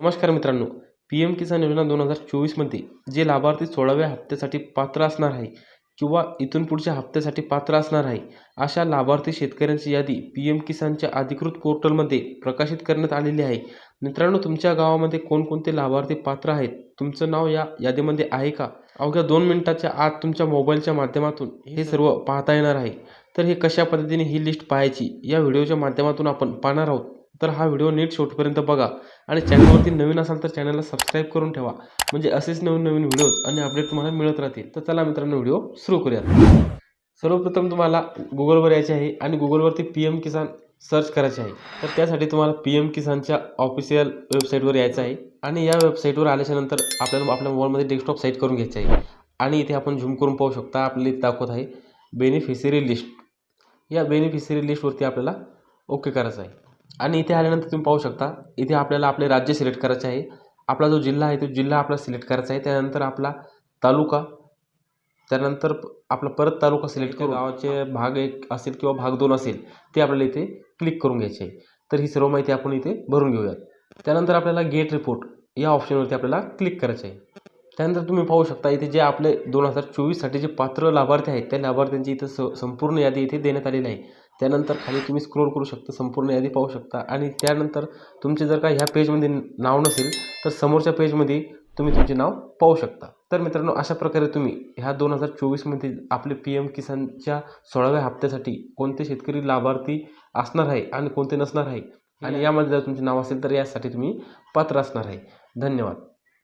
नमस्कार मित्रांनो P M किसान योजना दोन हजार चोवीसमध्ये जे लाभार्थी सोळाव्या हप्त्यासाठी पात्र असणार आहे किंवा इथून पुढच्या हप्त्यासाठी पात्र असणार आहे अशा लाभार्थी शेतकऱ्यांची यादी पी एम किसानच्या अधिकृत पोर्टलमध्ये प्रकाशित करण्यात आलेली आहे. मित्रांनो तुमच्या गावामध्ये कोणकोणते लाभार्थी पात्र आहेत? तुमचं नाव या यादीमध्ये आहे का? अवघ्या दोन मिनिटाच्या आत तुमच्या मोबाईलच्या माध्यमातून हे सर्व पाहता येणार आहे. तर हे कशा पद्धतीने ही लिस्ट पाहायची या व्हिडिओच्या माध्यमातून आपण पाहणार आहोत. तर हा व्हिडिओ नीट शेवटपर्यंत बघा. आणि चॅनलवरती नवीन असाल तर चॅनलला सबस्क्राईब करून ठेवा. म्हणजे असेच नवीन नवीन व्हिडिओज आणि अपडेट तुम्हाला मिळत राहतील. तर चला मित्रांनो व्हिडिओ सुरू करूयात. सर्वप्रथम तुम्हाला गुगलवर यायचे आहे आणि गुगलवरती पी एम किसान सर्च करायचे आहे. तर त्यासाठी तुम्हाला पी एम किसानच्या ऑफिशियल वेबसाईटवर यायचं आहे. आणि या वेबसाईटवर आल्याच्यानंतर आपल्याला आपल्या मोबाईलमध्ये डेस्कटॉप साईट करून घ्यायचं आहे. आणि इथे आपण झूम करून पाहू शकता आपल्याला दाखवत आहे. बेनिफिशरी लिस्ट या बेनिफिशरी लिस्टवरती आपल्याला ओके करायचं आहे. आणि इथे आल्यानंतर तुम्ही पाहू शकता इथे आपल्याला आपले राज्य सिलेक्ट करायचे आहे. आपला जो जिल्हा आहे तो जिल्हा आपला सिलेक्ट करायचा आहे. त्यानंतर आपला तालुका त्यानंतर आपला परत तालुका सिलेक्ट करून गावाचे भाग एक असेल किंवा भाग दोन असेल ते आपल्याला इथे क्लिक करून घ्यायचे आहे. तर ही सर्व माहिती आपण इथे भरून घेऊयात. त्यानंतर आपल्याला गेट रिपोर्ट या ऑप्शनवरती आपल्याला क्लिक करायचे आहे. त्यानंतर तुम्ही पाहू शकता इथे जे आपले दोन हजार चोवीससाठी जे पात्र लाभार्थी आहेत त्या लाभार्थ्यांची इथं स संपूर्ण यादी इथे देण्यात आलेली आहे. त्यानंतर खाली तुम्ही स्क्रोल करू शकता संपूर्ण यादी पाहू शकता. आणि त्यानंतर तुमचे जर का ह्या पेजमध्ये नाव नसेल तर समोरच्या पेजमध्ये तुम्ही तुमचे नाव पाहू शकता. तर मित्रांनो अशा प्रकारे तुम्ही ह्या दोन हजार चोवीसमध्ये आपले पी एम किसानच्या सोळाव्या हप्त्यासाठी कोणते शेतकरी लाभार्थी असणार आहे आणि कोणते नसणार आहे? आणि यामध्ये जर तुमचे नाव असेल तर यासाठी तुम्ही पात्र असणार आहे. धन्यवाद.